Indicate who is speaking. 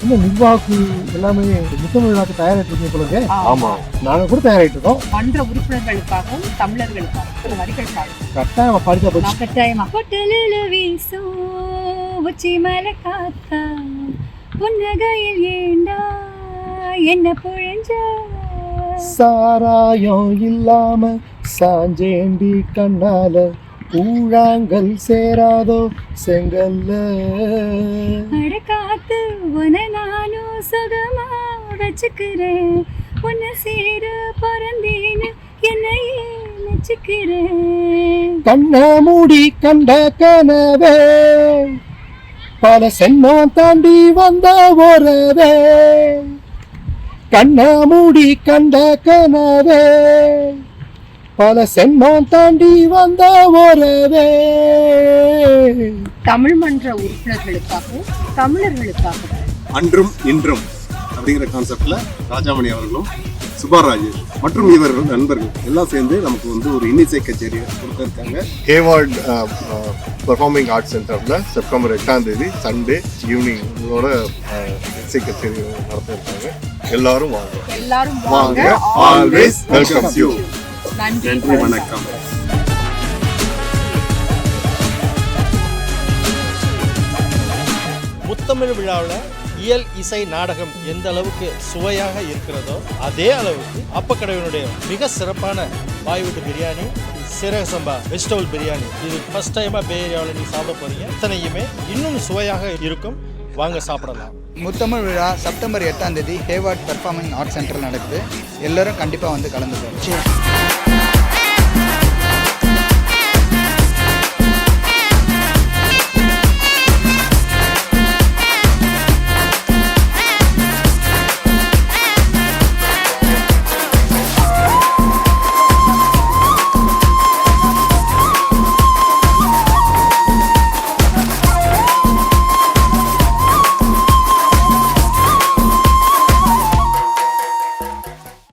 Speaker 1: இன்னும் நிர்வாக குழு எல்லாமே முத்தமிழ் விழாக்கு தயாராகிட்டு இருக்கீங்க போல
Speaker 2: ஆமா.
Speaker 1: நாங்க கூட தயாராகிட்டு இருக்கோம்
Speaker 3: மன்ற உறுப்பினர்களுக்காகவும் தமிழர்களுக்காகவும். சில வரிகள் பாடுவோம்
Speaker 1: கட்டாயம் படிச்சா போச்சு.
Speaker 3: நான் கட்டாயமா. கொட்டலில வீசும் உச்சி மலை காத்தா புன்னகையில் ஏண்டா என்ன புழிஞ்ச?
Speaker 1: சாராயம் இல்லாம சாஞ்சேண்டி கண்ணால கூழாங்கல் சேராதோ செங்கல்ல.
Speaker 3: காத்து உன நானும் சுகமா வச்சுக்கிறேன். உன்னை சேர பிறந்தேன்னு என்னையே நச்சுக்கிறேன்
Speaker 1: கண்ண மூடி கண்ட கனவே பல சென்மம் தாண்டி வந்த ஒரவே கண்ண மூடி கண்ட கனவே பல சென்மம் தாண்டி வந்த ஒரவே
Speaker 3: தமிழ் மன்ற உறுப்பினர்களுக்காகவும் தமிழர்களுக்காகவும்
Speaker 2: அன்றும் இன்றும் அப்படிங்கிற கான்செப்ட்ல ராஜாமணி அவர்களும் சுபாராஜ் மற்றும் இவர்கள் நண்பர்கள் எல்லாம் சேர்ந்து நமக்கு வந்து ஒரு இன்னிசை கச்சேரி கொடுத்துருக்காங்க.
Speaker 4: ஹேவார்ட் பெர்ஃபார்மிங் ஆர்ட்ஸ் சென்டரில் செப்டம்பர் எட்டாம் தேதி சண்டே ஈவினிங்கோட இசை கச்சேரி நடத்த இருக்காங்க எல்லாரும் வாங்க.
Speaker 3: எல்லாரும்
Speaker 4: வாங்க.
Speaker 3: வாங்க.
Speaker 4: ஆல்வேஸ் வெல்கம் யூ
Speaker 2: நன்றி வணக்கம்.
Speaker 5: முத்தமிழ் விழாவில் இயல் இசை நாடகம் எந்த அளவுக்கு சுவையாக இருக்கிறதோ அதே அளவுக்கு அப்பக்கடவினுடைய மிக சிறப்பான பாய்வுட்டு பிரியாணி சீரக சம்பா வெஜிடபிள் பிரியாணி. இது ஃபர்ஸ்ட் டைமாக பே ஏரியாவில் நீங்கள் சாப்பிட போகிறீங்க இத்தனையுமே இன்னும் சுவையாக இருக்கும். வாங்க சாப்பிடலாம்.
Speaker 6: முத்தமிழ் விழா செப்டம்பர் எட்டாம் தேதி ஹேவார்ட் பெர்ஃபார்மிங் ஆர்ட் சென்டர் நடக்குது. எல்லாரும் கண்டிப்பாக வந்து கலந்துக்கணும்